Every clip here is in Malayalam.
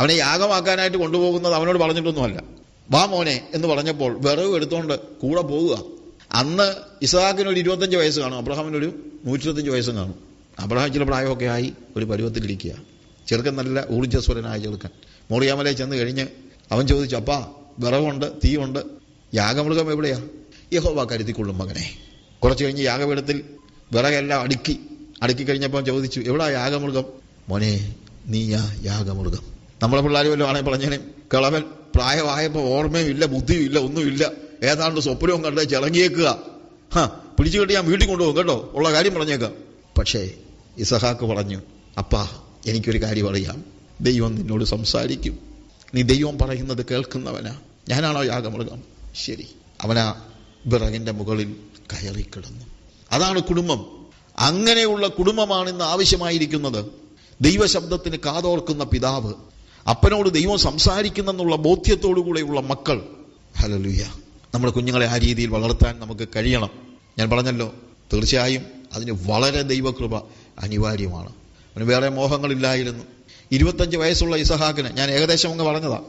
അവനെ യാഗമാക്കാനായിട്ട് കൊണ്ടുപോകുന്നത് അവനോട് പറഞ്ഞിട്ടൊന്നുമല്ല. വാ മോനെ എന്ന് പറഞ്ഞപ്പോൾ വിറവ് എടുത്തുകൊണ്ട് കൂടെ പോവുക. അന്ന് ഇസഹാക്കിന് ഒരു ഇരുപത്തഞ്ച് വയസ്സ് കാണും അബ്രഹാമിനൊരു നൂറ്റിരുപത്തഞ്ച് വയസ്സും കാണും. അബ്രഹാം ചില പ്രായമൊക്കെ ആയി ഒരു പരുവത്തിലിരിക്കുക ചെറുക്കൻ നല്ല ഊർജസ്വരനായ ചെറുക്കൻ. മോറിയാമലയിൽ ചെന്ന് കഴിഞ്ഞ് അവൻ ചോദിച്ചു അപ്പാ വിറവുണ്ട് തീയുണ്ട് യാഗമൃഗം എവിടെയാ? യഹോവ കരുതിക്കൊള്ളും മകനെ. കുറച്ച് കഴിഞ്ഞ് യാഗപീഠത്തിൽ വിറകെല്ലാം അടുക്കി അടുക്കി കഴിഞ്ഞപ്പോൾ ചോദിച്ചു എവിടാ യാഗമൃഗം? മോനെ നീയാ യാഗമൃഗം. നമ്മളെ പിള്ളേർ വല്ലതും ആണെങ്കിൽ പറഞ്ഞേനെ കിളവൻ പ്രായമായപ്പോൾ ഓർമ്മയും ഇല്ല ബുദ്ധിയും ഇല്ല ഒന്നുമില്ല ഏതാണ്ട് സ്വപ്നവും കണ്ട് ചിളങ്ങിയേക്കുക. ഹാ പിടിച്ചു കെട്ടി ഞാൻ വീട്ടിൽ കൊണ്ടുപോകും കേട്ടോ. ഉള്ള കാര്യം പറഞ്ഞേക്കാം. പക്ഷേ ഇസഹാക്ക് പറഞ്ഞു അപ്പാ എനിക്കൊരു കാര്യം അറിയാം. ദൈവം നിന്നോട് സംസാരിക്കും. നീ ദൈവം പറയുന്നത് കേൾക്കുന്നവനാ. ഞാനാണോ യാഗമൃഗം? ശരി. അവനാ വിറകിന്റെ മുകളിൽ കയറിക്കിടന്നു അതാണ് കുടുംബം. അങ്ങനെയുള്ള കുടുംബമാണ് ഇന്ന് ആവശ്യമായിരിക്കുന്നത് ദൈവശബ്ദത്തിന് കാതോർക്കുന്ന പിതാവ്. അപ്പനോട് ദൈവം സംസാരിക്കുന്നെന്നുള്ള ബോധ്യത്തോടുകൂടെയുള്ള മക്കൾ. ഹലലുയ നമ്മുടെ കുഞ്ഞുങ്ങളെ ആ രീതിയിൽ വളർത്താൻ നമുക്ക് കഴിയണം. ഞാൻ പറഞ്ഞല്ലോ തീർച്ചയായും അതിന് വളരെ ദൈവകൃപ അനിവാര്യമാണ്. അവന് വേറെ മോഹങ്ങളില്ലായിരുന്നു. ഇരുപത്തഞ്ച് വയസ്സുള്ള ഇസഹാക്കിന് ഞാൻ ഏകദേശം അങ്ങ് പറഞ്ഞതാ.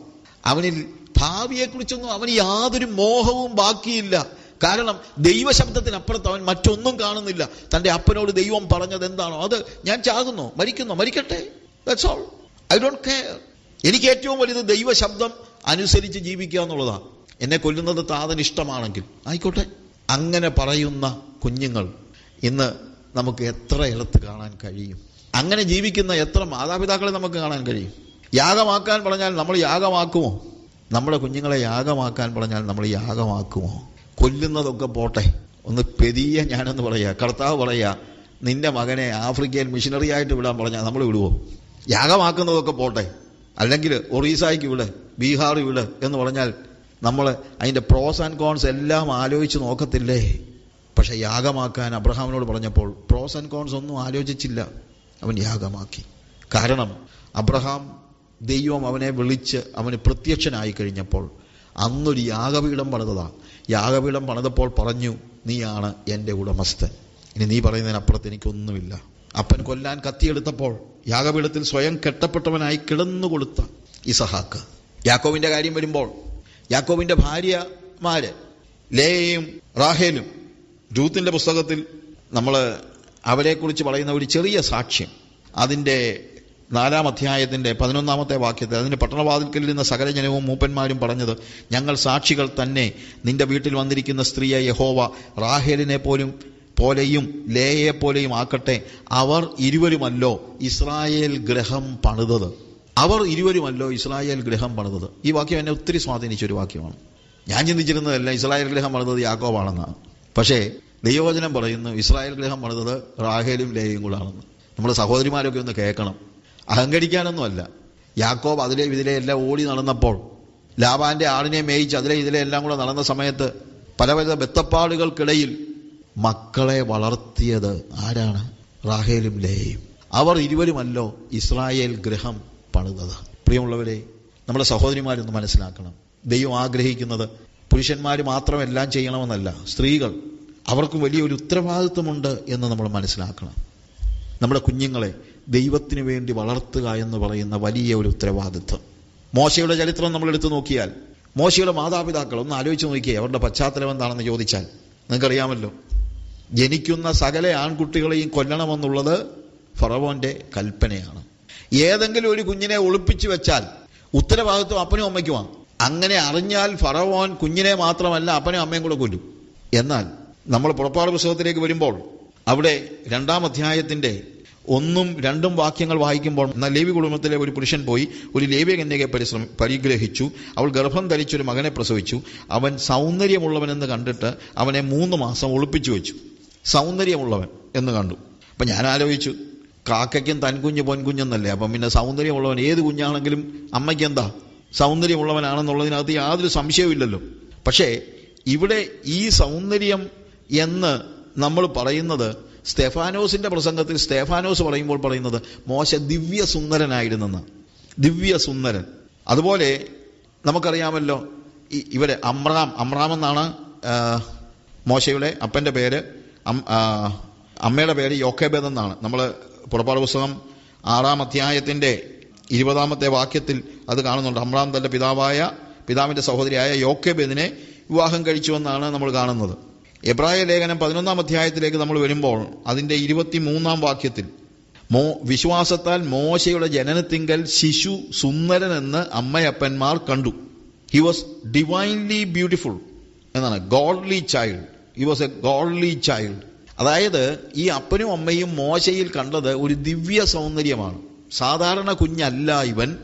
അവനിൽ ഭാവിയെക്കുറിച്ചൊന്നും അവന് യാതൊരു മോഹവും ബാക്കിയില്ല. കാരണം ദൈവശബ്ദത്തിനപ്പുറത്ത് അവൻ മറ്റൊന്നും കാണുന്നില്ല. തന്റെ അപ്പനോട് ദൈവം പറഞ്ഞത് എന്താണോ അത് ഞാൻ ചാകുന്നു. മരിക്കുന്നു. മരിക്കട്ടെ. That's all I don't care എനിക്ക് ഏറ്റവും വലുത് ദൈവശബ്ദം അനുസരിച്ച് ജീവിക്കുക എന്നുള്ളതാണ്. എന്നെ കൊല്ലുന്നത് താതന് ഇഷ്ടമാണെങ്കിൽ. ആയിക്കോട്ടെ. അങ്ങനെ പറയുന്ന കുഞ്ഞുങ്ങൾ ഇന്ന് നമുക്ക് എത്ര ഇളത്ത് കാണാൻ കഴിയും. അങ്ങനെ ജീവിക്കുന്ന എത്ര മാതാപിതാക്കളെ നമുക്ക് കാണാൻ കഴിയും. യാഗമാക്കാൻ പറഞ്ഞാൽ നമ്മൾ യാഗമാക്കുമോ? നമ്മുടെ കുഞ്ഞുങ്ങളെ യാഗമാക്കാൻ പറഞ്ഞാൽ നമ്മൾ യാഗമാക്കുമോ? കൊല്ലുന്നതൊക്കെ പോട്ടെ. ഒന്ന് പെരിയ ഞാനെന്ന് പറയുക കർത്താവ് പറയുക നിന്റെ മകനെ ആഫ്രിക്കയിൽ മിഷനറി ആയിട്ട് വിടാൻ പറഞ്ഞാൽ നമ്മൾ വിടുവോ? യാഗമാക്കുന്നതൊക്കെ പോട്ടെ. അല്ലെങ്കിൽ ഒറീസായ്ക്ക് വിട് ബീഹാർ വിട് എന്ന് പറഞ്ഞാൽ നമ്മൾ അതിന്റെ പ്രോസ് ആൻഡ് കോൺസ് എല്ലാം ആലോചിച്ച് നോക്കത്തില്ലേ? പക്ഷെ യാഗമാക്കാൻ അബ്രഹാമിനോട് പറഞ്ഞപ്പോൾ പ്രോസ് ആൻഡ് കോൺസ് ഒന്നും ആലോചിച്ചില്ല. അവൻ യാഗമാക്കി. കാരണം അബ്രഹാം ദൈവം അവനെ വിളിച്ച് അവന് പ്രത്യക്ഷനായി കഴിഞ്ഞപ്പോൾ അന്നൊരു യാഗപീഠം പണിതതാണ് യാഗപീഠം പണിതപ്പോൾ പറഞ്ഞു നീയാണ് എന്റെ ഉടമസ്ഥൻ. ഇനി നീ പറയുന്നതിനപ്പുറത്ത് എനിക്കൊന്നുമില്ല. അപ്പൻ കൊല്ലാൻ കത്തിയെടുത്തപ്പോൾ യാഗപീഠത്തിൽ സ്വയം കെട്ടപ്പെട്ടവനായി കിടന്നു കൊടുത്ത ഇസഹാക്ക്. യാക്കോവിന്റെ കാര്യം വരുമ്പോൾ യാക്കോവിന്റെ ഭാര്യമാര് ലേയും റാഹേലും ജൂത്തിന്റെ പുസ്തകത്തിൽ നമ്മൾ അവരെക്കുറിച്ച് പറയുന്ന ഒരു ചെറിയ സാക്ഷ്യം. അതിന്റെ നാലാം അധ്യായത്തിന്റെ പതിനൊന്നാമത്തെ വാക്യത്തിൽ അതിന്റെ പട്ടണവാതിൽക്കൽ നിന്ന് സകല ജനവും മൂപ്പന്മാരും പറഞ്ഞത് ഞങ്ങൾ സാക്ഷികൾ തന്നെ നിന്റെ വീട്ടിൽ വന്നിരിക്കുന്ന സ്ത്രീയെ യഹോവ റാഹേലിനെ പോലും പോലെയും ലേയെ പോലെയും ആക്കട്ടെ. അവർ ഇരുവരുമല്ലോ ഇസ്രായേൽ ഗ്രഹം പണിതത്. അവർ ഇരുവരുമല്ലോ ഇസ്രായേൽ ഗ്രഹം പണിതത്. ഈ വാക്യം എന്നെ ഒത്തിരി സ്വാധീനിച്ച ഒരു വാക്യമാണ്. ഞാൻ ചിന്തിച്ചിരുന്നതല്ല ഇസ്രായേൽ ഗ്രഹം പണിതത് യാക്കോബാണെന്നാണ്. പക്ഷേ ദൈവവചനം പറയുന്നു ഇസ്രായേൽ ഗ്രഹം പണിതത് റാഹേലും ലേയും കൂടാണെന്ന്. നമ്മുടെ സഹോദരിമാരൊക്കെ ഒന്ന് കേൾക്കണം. അഹങ്കരിക്കാനൊന്നുമല്ല. യാക്കോബ് അതിലെ ഇതിലെ എല്ലാം ഓടി നടന്നപ്പോൾ ലാബാന്റെ ആടിനെ മേയിച്ച് അതിലെ ഇതിലെ എല്ലാം കൂടെ നടന്ന സമയത്ത് പല പല ബെത്തപ്പാടുകൾക്കിടയിൽ മക്കളെ വളർത്തിയത് ആരാണ്? റാഹേലും ലേയും അവർ ഇരുവരുമല്ലോ ഇസ്രായേൽ ഗ്രഹം പണിതത്. പ്രിയമുള്ളവരെ നമ്മുടെ സഹോദരിമാരൊന്ന് മനസ്സിലാക്കണം. ദൈവം ആഗ്രഹിക്കുന്നത് പുരുഷന്മാർ മാത്രം എല്ലാം ചെയ്യണമെന്നല്ല സ്ത്രീകൾ. അവർക്കും വലിയൊരു ഉത്തരവാദിത്വമുണ്ട് എന്ന് നമ്മൾ മനസ്സിലാക്കണം. നമ്മുടെ കുഞ്ഞുങ്ങളെ ദൈവത്തിന് വേണ്ടി വളർത്തുക എന്ന് പറയുന്ന വലിയ ഒരു ഉത്തരവാദിത്വം. മോശയുടെ ചരിത്രം നമ്മൾ എടുത്തു നോക്കിയാൽ മോശയുടെ മാതാപിതാക്കൾ ഒന്ന് ആലോചിച്ച് നോക്കിയേ അവരുടെ പശ്ചാത്തലം എന്താണെന്ന് ചോദിച്ചാൽ നിങ്ങൾക്കറിയാമല്ലോ ജനിക്കുന്ന സകല ആൺകുട്ടികളെയും കൊല്ലണമെന്നുള്ളത് ഫറവോന്റെ കൽപ്പനയാണ്. ഏതെങ്കിലും ഒരു കുഞ്ഞിനെ ഒളിപ്പിച്ചു വെച്ചാൽ ഉത്തരവാദിത്വം അപ്പനും അമ്മയ്ക്കുമാണ് അങ്ങനെ അറിഞ്ഞാൽ ഫറവോൻ കുഞ്ഞിനെ മാത്രമല്ല അപ്പനും അമ്മയും കൂടെ കൊല്ലും. എന്നാൽ നമ്മൾ പുറപ്പാട് പുസ്തകത്തിലേക്ക് വരുമ്പോൾ അവിടെ രണ്ടാം അധ്യായത്തിന്റെ ഒന്നും രണ്ടും വാക്യങ്ങൾ വായിക്കുമ്പോൾ എന്നാൽ ലേവി കുടുംബത്തിലെ ഒരു പുരുഷൻ പോയി ഒരു ലേവ്യ കന്യകയെ പരിശ്രമ പരിഗ്രഹിച്ചു. അവൾ ഗർഭം ധരിച്ചൊരു മകനെ പ്രസവിച്ചു. അവൻ സൗന്ദര്യമുള്ളവനെന്ന് കണ്ടിട്ട് അവനെ മൂന്ന് മാസം ഒളിപ്പിച്ചു വെച്ചു. സൗന്ദര്യമുള്ളവൻ എന്ന് കണ്ടു. അപ്പം ഞാൻ ആലോചിച്ചു കാക്കയ്ക്കും തൻകുഞ്ഞ് പൊൻകുഞ്ഞെന്നല്ലേ? അപ്പം പിന്നെ സൗന്ദര്യമുള്ളവൻ ഏത് കുഞ്ഞാണെങ്കിലും അമ്മയ്ക്ക് എന്താ? സൗന്ദര്യമുള്ളവനാണെന്നുള്ളതിനകത്ത് യാതൊരു സംശയവുമില്ലല്ലോ. പക്ഷേ ഇവിടെ ഈ സൗന്ദര്യം എന്ന് നമ്മൾ പറയുന്നത് സ്തെഫാനോസിന്റെ പ്രസംഗത്തിൽ സ്തെഫാനോസ് പറയുമ്പോൾ പറയുന്നത് മോശ ദിവ്യ സുന്ദരനായിരുന്നെന്ന് ദിവ്യ സുന്ദരൻ അതുപോലെ നമുക്കറിയാമല്ലോ ഇവരെ അമ്രാം അമ്രാം എന്നാണ് മോശയുടെ അപ്പന്റെ പേര്. അമ്മയുടെ പേര് യോക്കേബേദ് എന്നാണ്. നമ്മൾ പുറപ്പാട് പുസ്തകം ആറാം അധ്യായത്തിന്റെ ഇരുപതാമത്തെ വാക്യത്തിൽ അത് കാണുന്നുണ്ട്. അമ്രാം തന്റെ പിതാവായ പിതാവിന്റെ സഹോദരിയായ യോക്കേബേദിനെ വിവാഹം കഴിച്ചുവെന്നാണ് നമ്മൾ കാണുന്നത്. എബ്രായ ലേഖനം പതിനൊന്നാം അധ്യായത്തിലേക്ക് നമ്മൾ വരുമ്പോൾ അതിന്റെ ഇരുപത്തി മൂന്നാം വാക്യത്തിൽ മോ വിശ്വാസത്താൽ മോശയുടെ ജനനത്തിങ്കൽ ശിശു സുന്ദരനെന്ന് അമ്മയപ്പന്മാർ കണ്ടു. ഹി വാസ് ഡിവൈൻലി ബ്യൂട്ടിഫുൾ എന്നാണ്. Godly child he was a godly child അതായത് ഈ അപ്പനും അമ്മയും മോശയിൽ കണ്ടത് ഒരു ദിവ്യ സൗന്ദര്യമാണ്. സാധാരണ കുഞ്ഞല്ല ഇവൻ.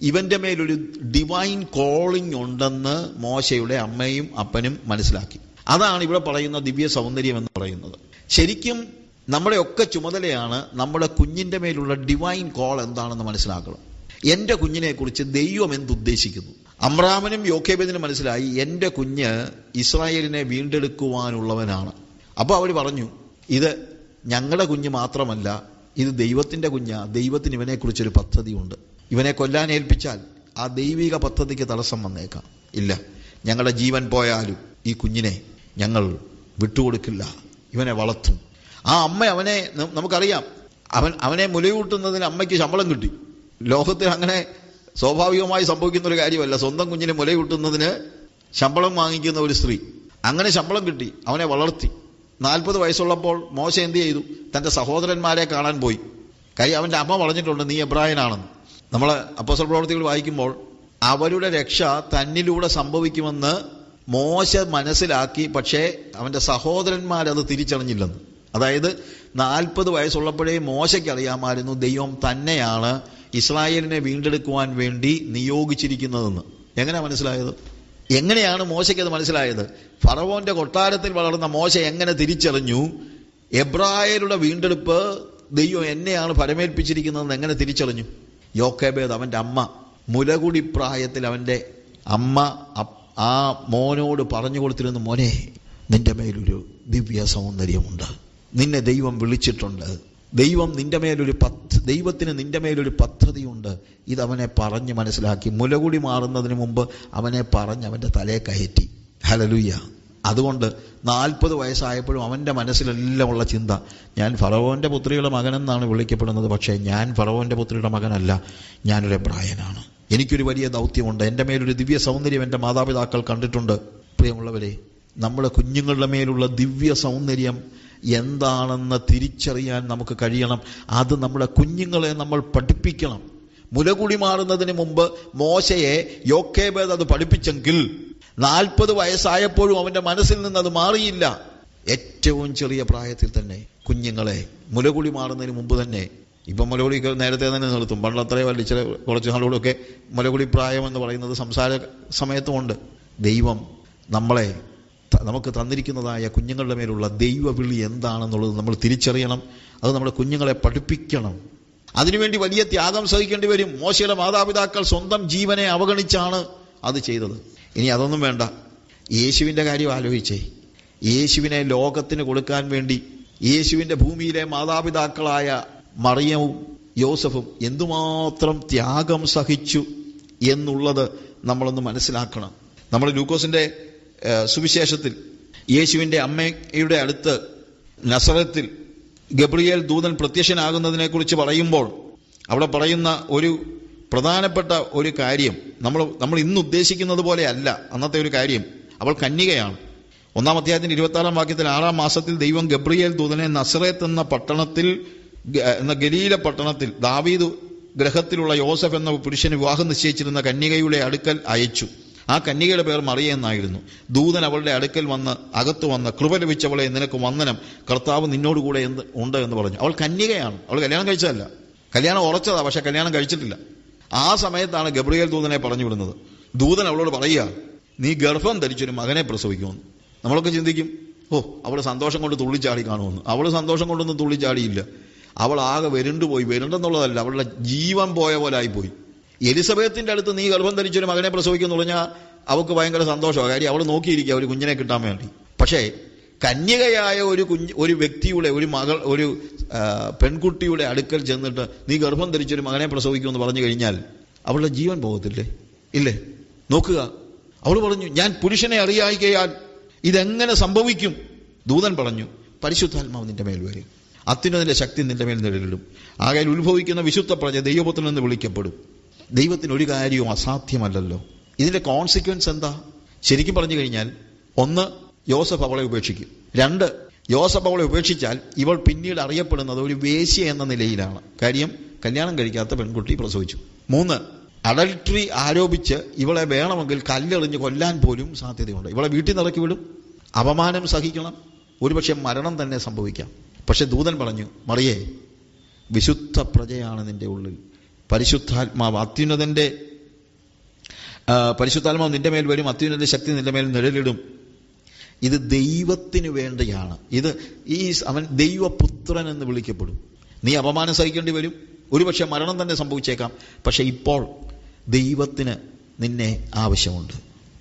ഇവന്റെ മേലൊരു ഡിവൈൻ കോളിംഗ് ഉണ്ടെന്ന് മോശയുടെ അമ്മയും അപ്പനും മനസ്സിലാക്കി. അതാണ് ഇവിടെ പറയുന്ന ദിവ്യ സൗന്ദര്യം എന്ന് പറയുന്നത്. ശരിക്കും നമ്മുടെ ഒക്കെ ചുമതലയാണ് നമ്മുടെ കുഞ്ഞിന്റെ മേലുള്ള ഡിവൈൻ കോൾ എന്താണെന്ന് മനസ്സിലാക്കണം. എന്റെ കുഞ്ഞിനെക്കുറിച്ച് ദൈവം എന്തുദ്ദേശിക്കുന്നു? അമ്രാമനും യോക്കേബിനും മനസ്സിലായി എന്റെ കുഞ്ഞ് ഇസ്രായേലിനെ വീണ്ടെടുക്കുവാനുള്ളവനാണ്. അപ്പോൾ അവർ പറഞ്ഞു ഇത് ഞങ്ങളുടെ കുഞ്ഞ് മാത്രമല്ല ഇത് ദൈവത്തിന്റെ കുഞ്ഞാ ദൈവത്തിന് ഇവനെക്കുറിച്ചൊരു പദ്ധതിയുണ്ട്. ഇവനെ കൊല്ലാൻ ഏൽപ്പിച്ചാൽ ആ ദൈവിക പദ്ധതിക്ക് തടസ്സം വന്നേക്കാം. ഇല്ല ഞങ്ങളുടെ ജീവൻ പോയാലും ഈ കുഞ്ഞിനെ ഞങ്ങൾ വിട്ടുകൊടുക്കില്ല ഇവനെ വളർത്തും. ആ അമ്മ അവനെ നമുക്കറിയാം അവൻ അവനെ മുലയൂട്ടുന്നതിന് അമ്മയ്ക്ക് ശമ്പളം കിട്ടി. ലോകത്തിൽ അങ്ങനെ സ്വാഭാവികമായി സംഭവിക്കുന്ന ഒരു കാര്യമല്ല. സ്വന്തം കുഞ്ഞിനെ മുലയൂട്ടുന്നതിന് ശമ്പളം വാങ്ങിക്കുന്ന ഒരു സ്ത്രീ. അങ്ങനെ ശമ്പളം കിട്ടി അവനെ വളർത്തി. നാൽപ്പത് വയസ്സുള്ളപ്പോൾ മോശം എന്ത് ചെയ്തു? തന്റെ സഹോദരന്മാരെ കാണാൻ പോയി. കൈ അവന്റെ അമ്മ പറഞ്ഞിട്ടുണ്ട് നീ എബ്രാഹിനാണെന്ന് നമ്മൾ അപ്പോസൽ പ്രവർത്തികൾ വായിക്കുമ്പോൾ അവരുടെ രക്ഷ തന്നിലൂടെ സംഭവിക്കുമെന്ന് മോശ മനസ്സിലാക്കി പക്ഷേ അവന്റെ സഹോദരന്മാരത് തിരിച്ചറിഞ്ഞില്ലെന്ന്. അതായത് നാൽപ്പത് വയസ്സുള്ളപ്പോഴേ മോശയ്ക്ക് അറിയാമായിരുന്നു ദൈവം തന്നെയാണ് ഇസ്രായേലിനെ വീണ്ടെടുക്കുവാൻ വേണ്ടി നിയോഗിച്ചിരിക്കുന്നതെന്ന്. എങ്ങനെ മനസ്സിലായത്? എങ്ങനെയാണ് മോശയ്ക്ക് അത് മനസ്സിലായത്? ഫറവോന്റെ കൊട്ടാരത്തിൽ വളർന്ന മോശ എങ്ങനെ തിരിച്ചറിഞ്ഞു? എബ്രായരുടെ വീണ്ടെടുപ്പ് ദൈവം എന്നെയാണ് ഫലമേൽപ്പിച്ചിരിക്കുന്നതെന്ന് എങ്ങനെ തിരിച്ചറിഞ്ഞു? യോക്കേബേദ് അവന്റെ അമ്മ മുലകുടി പ്രായത്തിൽ അവന്റെ അമ്മ ആ മോനോട് പറഞ്ഞു കൊടുത്തിരുന്നു മോനെ നിന്റെ മേലൊരു ദിവ്യ സൗന്ദര്യമുണ്ട് നിന്നെ ദൈവം വിളിച്ചിട്ടുണ്ട്. ദൈവം നിന്റെ മേലൊരു പദ്ധ ദൈവത്തിന് നിന്റെ മേലൊരു പദ്ധതിയുണ്ട്. ഇത് അവനെ പറഞ്ഞ് മനസ്സിലാക്കി. മുലകുടി മാറുന്നതിന് മുമ്പ് അവനെ പറഞ്ഞ് അവന്റെ തലയെ കയറ്റി. ഹലലുയ്യ അതുകൊണ്ട് നാൽപ്പത് വയസ്സായപ്പോഴും അവന്റെ മനസ്സിലെല്ലാം ഉള്ള ചിന്ത ഞാൻ ഫറവോന്റെ പുത്രിയുടെ മകനെന്നാണ് വിളിക്കപ്പെടുന്നത് പക്ഷേ ഞാൻ ഫറവോന്റെ പുത്രിയുടെ മകനല്ല. ഞാനൊരു പ്രായനാണ് എനിക്കൊരു വലിയ ദൗത്യമുണ്ട്. എന്റെ മേലൊരു ദിവ്യ സൗന്ദര്യം എന്റെ മാതാപിതാക്കൾ കണ്ടിട്ടുണ്ട്. പ്രിയമുള്ളവരെ നമ്മുടെ കുഞ്ഞുങ്ങളുടെ മേലുള്ള ദിവ്യ സൗന്ദര്യം എന്താണെന്ന് തിരിച്ചറിയാൻ നമുക്ക് കഴിയണം. അത് നമ്മുടെ കുഞ്ഞുങ്ങളെ നമ്മൾ പഠിപ്പിക്കണം. മുലകുടി മാറുന്നതിന് മുമ്പ് മോശയെ യോക്കേബേദ് അത് പഠിപ്പിച്ചെങ്കിൽ നാൽപ്പത് വയസ്സായപ്പോഴും അവന്റെ മനസ്സിൽ നിന്ന് അത് മാറിയില്ല. ഏറ്റവും ചെറിയ പ്രായത്തിൽ തന്നെ കുഞ്ഞുങ്ങളെ മുലകുടി മാറുന്നതിന് മുമ്പ് തന്നെ ഇപ്പം മുലകുടി നേരത്തെ തന്നെ നിർത്തും. പണ്ട് അത്രയും ചില കുറച്ച് നാളുകൂടെയൊക്കെ മുലകുടി പ്രായം എന്ന് പറയുന്നത് സംസാര സമയത്തുമുണ്ട്. ദൈവം നമ്മളെ നമുക്ക് തന്നിരിക്കുന്നതായ കുഞ്ഞുങ്ങളുടെ മേലുള്ള ദൈവവിളി എന്താണെന്നുള്ളത് നമ്മൾ തിരിച്ചറിയണം. അത് നമ്മുടെ കുഞ്ഞുങ്ങളെ പഠിപ്പിക്കണം. അതിനുവേണ്ടി വലിയ ത്യാഗം സഹിക്കേണ്ടി വരും. മോശയുടെ മാതാപിതാക്കൾ സ്വന്തം ജീവനെ അവഗണിച്ചാണ് അത് ചെയ്തത്. ഇനി അതൊന്നും വേണ്ട. യേശുവിന്റെ കാര്യം ആലോചിച്ചേ. യേശുവിനെ ലോകത്തിന് കൊടുക്കാൻ വേണ്ടി യേശുവിന്റെ ഭൂമിയിലെ മാതാപിതാക്കളായ മറിയവും യോസഫും എന്തുമാത്രം ത്യാഗം സഹിച്ചു എന്നുള്ളത് നമ്മളൊന്ന് മനസ്സിലാക്കണം. നമ്മൾ ലൂക്കോസിന്റെ ഏഹ്, സുവിശേഷത്തിൽ യേശുവിന്റെ അമ്മയുടെ അടുത്ത് നസറത്തിൽ ഗബ്രിയേൽ ദൂതൻ പ്രത്യക്ഷനാകുന്നതിനെക്കുറിച്ച് പറയുമ്പോൾ അവിടെ പറയുന്ന ഒരു പ്രധാനപ്പെട്ട ഒരു കാര്യം നമ്മൾ നമ്മൾ ഇന്ന് ഉദ്ദേശിക്കുന്നത് പോലെ അല്ല അന്നത്തെ ഒരു കാര്യം. അവൾ കന്യകയാണ്. ഒന്നാം അധ്യായത്തിന്റെ ഇരുപത്താറാം വാക്യത്തിൽ ആറാം മാസത്തിൽ ദൈവം ഗബ്രിയേൽ ദൂതനെ നസറേത്ത് എന്ന പട്ടണത്തിൽ എന്ന ഗലീല പട്ടണത്തിൽ ദാവീദ് ഗ്രഹത്തിലുള്ള യോസഫ് എന്ന പുരുഷന് വിവാഹം നിശ്ചയിച്ചിരുന്ന കന്യകയുടെ അടുക്കൽ അയച്ചു. ആ കന്യകയുടെ പേർ മറിയ എന്നായിരുന്നു. ദൂതൻ അവളുടെ അടുക്കൽ വന്ന് അകത്ത് വന്ന് കൃപ ലഭിച്ചവളെ നിനക്ക് വന്ദനം. കർത്താവ് നിന്നോടുകൂടെ എന്ത് ഉണ്ട് എന്ന് പറഞ്ഞു. അവൾ കന്യകയാണ്. അവൾ കല്യാണം കഴിച്ചതല്ല. കല്യാണം ഉറച്ചതാ പക്ഷെ കല്യാണം കഴിച്ചിട്ടില്ല. ആ സമയത്താണ് ഗബ്രിയേൽ ദൂതനെ പറഞ്ഞു വിടുന്നത് ദൂതൻ അവളോട് പറയുക നീ ഗർഭം ധരിച്ചൊരു മകനെ പ്രസവിക്കുമെന്ന്. നമ്മളൊക്കെ ചിന്തിക്കും ഓ അവൾ സന്തോഷം കൊണ്ട് തുള്ളിച്ചാടി കാണുമെന്ന്. അവൾ സന്തോഷം കൊണ്ടൊന്നും തുള്ളിച്ചാടിയില്ല. അവൾ ആകെ വരുണ്ടുപോയി. വരുണ്ടെന്നുള്ളതല്ല അവളുടെ ജീവൻ പോയ പോലെ ആയിപ്പോയി. എലിസബത്തിന്റെ അടുത്ത് നീ ഗർഭം ധരിച്ചൊരു മകനെ പ്രസവിക്കുമെന്ന് പറഞ്ഞാൽ അവൾക്ക് ഭയങ്കര സന്തോഷമാണ് കാര്യം അവൾ നോക്കിയിരിക്കുക ഒരു കുഞ്ഞിനെ കിട്ടാൻ വേണ്ടി. പക്ഷേ കന്യകയായ ഒരു കുഞ്ഞ് ഒരു വ്യക്തിയുടെ ഒരു മകൾ ഒരു പെൺകുട്ടിയുടെ അടുക്കൽ ചെന്നിട്ട് നീ ഗർഭം ധരിച്ചൊരു മകനെ പ്രസവിക്കുമെന്ന് പറഞ്ഞു കഴിഞ്ഞാൽ അവളുടെ ജീവൻ പോകത്തില്ലേ? ഇല്ലേ? നോക്കുക. അവൾ പറഞ്ഞു ഞാൻ പുരുഷനെ അറിയായിക്കയാൽ ഇതെങ്ങനെ സംഭവിക്കും? ദൂതൻ പറഞ്ഞു പരിശുദ്ധാത്മാവ് നിന്റെ മേൽ വരും. അത്യുന്നതിന്റെ ശക്തി നിന്റെ മേൽ നിഴലിടും. ആകെ ഉത്ഭവിക്കുന്ന വിശുദ്ധ പ്രജ ദൈവപുത്രൻ എന്ന് വിളിക്കപ്പെടും. ദൈവത്തിന് ഒരു കാര്യവും അസാധ്യമല്ലല്ലോ. ഇതിന്റെ കോൺസിക്വൻസ് എന്താ? ശരിക്കും പറഞ്ഞു കഴിഞ്ഞാൽ ഒന്ന് യോസഫ് അവളെ ഉപേക്ഷിക്കും. രണ്ട് യോസഫ് അവളെ ഉപേക്ഷിച്ചാൽ ഇവൾ പിന്നീട് അറിയപ്പെടുന്നത് ഒരു വേശ്യ എന്ന നിലയിലാണ്. കാര്യം കല്യാണം കഴിക്കാത്ത പെൺകുട്ടി പ്രസവിച്ചു. മൂന്ന് അഡൽട്ടറി ആരോപിച്ച് ഇവളെ വേണമെങ്കിൽ കല്ലെറിഞ്ഞ് കൊല്ലാൻ പോലും സാധ്യതയുണ്ട്. ഇവളെ വീട്ടിൽ നിന്ന് ഇറക്കി വിടും. അപമാനം സഹിക്കണം. ഒരുപക്ഷെ മരണം തന്നെ സംഭവിക്കാം. പക്ഷെ ദൂതൻ പറഞ്ഞു മറിയേ വിശുദ്ധ പ്രജയാണ് നിന്റെ ഉള്ളിൽ. പരിശുദ്ധാത്മാവ് അത്യുന്നതന്റെ പരിശുദ്ധാത്മാവ് നിന്റെ മേൽ വരും അത്യുന്നത ശക്തി നിന്റെ മേൽ നിഴലിടും. ഇത് ദൈവത്തിന് വേണ്ടിയാണ്. ഇത് ഈ അവൻ ദൈവപുത്രൻ എന്ന് വിളിക്കപ്പെടും. നീ അപമാനം സഹിക്കേണ്ടി വരും. ഒരുപക്ഷെ മരണം തന്നെ സംഭവിച്ചേക്കാം. പക്ഷെ ഇപ്പോൾ ദൈവത്തിന് നിന്നെ ആവശ്യമുണ്ട്.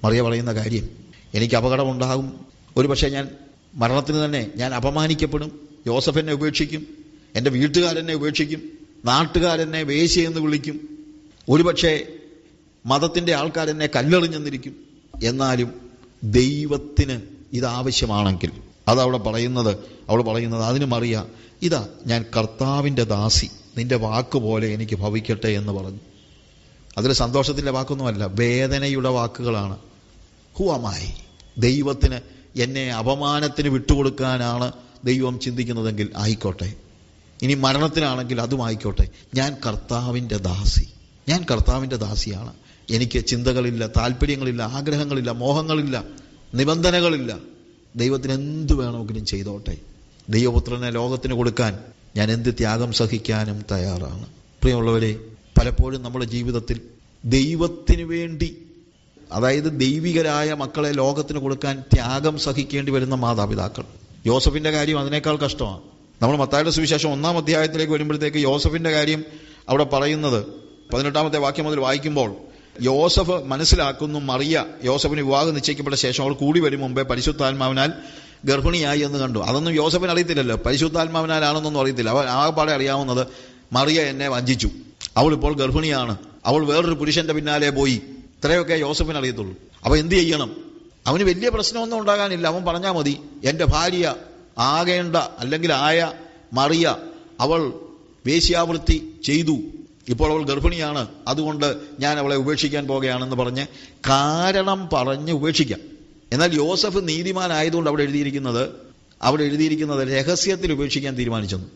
മറിയ പറയുന്ന കാര്യം എനിക്ക് അപകടമുണ്ടാകും. ഒരുപക്ഷെ ഞാൻ മരണത്തിന് തന്നെ ഞാൻ അപമാനിക്കപ്പെടും. യോസഫ് എന്നെ ഉപേക്ഷിക്കും. എന്റെ വീട്ടുകാരെന്നെ ഉപേക്ഷിക്കും. നാട്ടുകാരെന്നെ വേശ്യയെന്ന് വിളിക്കും. ഒരുപക്ഷെ മതത്തിന്റെ ആൾക്കാരെന്നെ കല്ലെറിഞ്ഞെന്നിരിക്കും. എന്നാലും ദൈവത്തിന് ഇതാവശ്യമാണെങ്കിൽ അതവിടെ പറയുന്നത് അവൾ പറയുന്നത് അതിന് മറിയ ഇതാ ഞാൻ കർത്താവിന്റെ ദാസി നിന്റെ വാക്ക് പോലെ എനിക്ക് ഭവിക്കട്ടെ എന്ന് പറഞ്ഞു. അതിൽ സന്തോഷത്തിന്റെ വാക്കൊന്നുമല്ല വേദനയുടെ വാക്കുകളാണ്. ഹുവമായി ദൈവത്തിന് എന്നെ അപമാനത്തിന് വിട്ടുകൊടുക്കാനാണ് ദൈവം ചിന്തിക്കുന്നതെങ്കിൽ ആയിക്കോട്ടെ. ഇനി മരണത്തിനാണെങ്കിൽ അതും ആയിക്കോട്ടെ. ഞാൻ കർത്താവിന്റെ ദാസി. ഞാൻ കർത്താവിന്റെ ദാസിയാണ്. എനിക്ക് ചിന്തകളില്ല താല്പര്യങ്ങളില്ല ആഗ്രഹങ്ങളില്ല മോഹങ്ങളില്ല നിബന്ധനകളില്ല. ദൈവത്തിന് എന്ത് വേണമെങ്കിലും ചെയ്തോട്ടെ. ദൈവപുത്രനെ ലോകത്തിന് കൊടുക്കാൻ ഞാൻ എന്ത് ത്യാഗം സഹിക്കാനും തയ്യാറാണ്. പ്രിയമുള്ളവരെ പലപ്പോഴും നമ്മുടെ ജീവിതത്തിൽ ദൈവത്തിന് വേണ്ടി അതായത് ദൈവികരായ മക്കളെ ലോകത്തിന് കൊടുക്കാൻ ത്യാഗം സഹിക്കേണ്ടി വരുന്ന മാതാപിതാക്കൾ. ജോസഫിന്റെ കാര്യം അതിനേക്കാൾ കഷ്ടമാണ്. നമ്മൾ മത്തായുടെ സുവിശേഷം ഒന്നാം അധ്യായത്തിലേക്ക് വരുമ്പോഴത്തേക്ക് യോസഫിന്റെ കാര്യം അവിടെ പറയുന്നത്. പതിനെട്ടാമത്തെ വാക്യം മുതൽ വായിക്കുമ്പോൾ യോസഫ് മനസ്സിലാക്കുന്നു മറിയ യോസഫിന് വിവാഹം നിശ്ചയിക്കപ്പെട്ട ശേഷം അവൾ കൂടി വരും മുമ്പേ പരിശുദ്ധാത്മാവിനാൽ ഗർഭിണിയായി എന്ന് കണ്ടു. അതൊന്നും യോസഫിന് അറിയത്തില്ലല്ലോ. പരിശുദ്ധാത്മാവിനാലാണെന്നൊന്നും അറിയത്തില്ല. അവൻ ആകെപ്പാടെ അറിയാവുന്നത് മറിയ എന്നെ വഞ്ചിച്ചു. അവൾ ഇപ്പോൾ ഗർഭിണിയാണ്. അവൾ വേറൊരു പുരുഷന്റെ പിന്നാലെ പോയി. ഇത്രയൊക്കെ യോസഫിന് അറിയത്തുള്ളൂ. അപ്പൊ എന്ത് ചെയ്യണം? അവന് വലിയ പ്രശ്നമൊന്നും ഉണ്ടാകാനില്ല. അവൻ പറഞ്ഞാൽ മതി എന്റെ ഭാര്യ ആകേണ്ട അല്ലെങ്കിൽ ആയ മറിയ അവൾ വേശ്യാവൃത്തി ചെയ്തു. ഇപ്പോൾ അവൾ ഗർഭിണിയാണ്. അതുകൊണ്ട് ഞാൻ അവളെ ഉപേക്ഷിക്കാൻ പോകുകയാണെന്ന് പറഞ്ഞ് കാരണം പറഞ്ഞ് ഉപേക്ഷിക്കാം. എന്നാൽ യോസഫ് നീതിമാനായതുകൊണ്ട് അവിടെ എഴുതിയിരിക്കുന്നത് അവിടെ എഴുതിയിരിക്കുന്നത് രഹസ്യത്തിൽ ഉപേക്ഷിക്കാൻ തീരുമാനിച്ചെന്നു.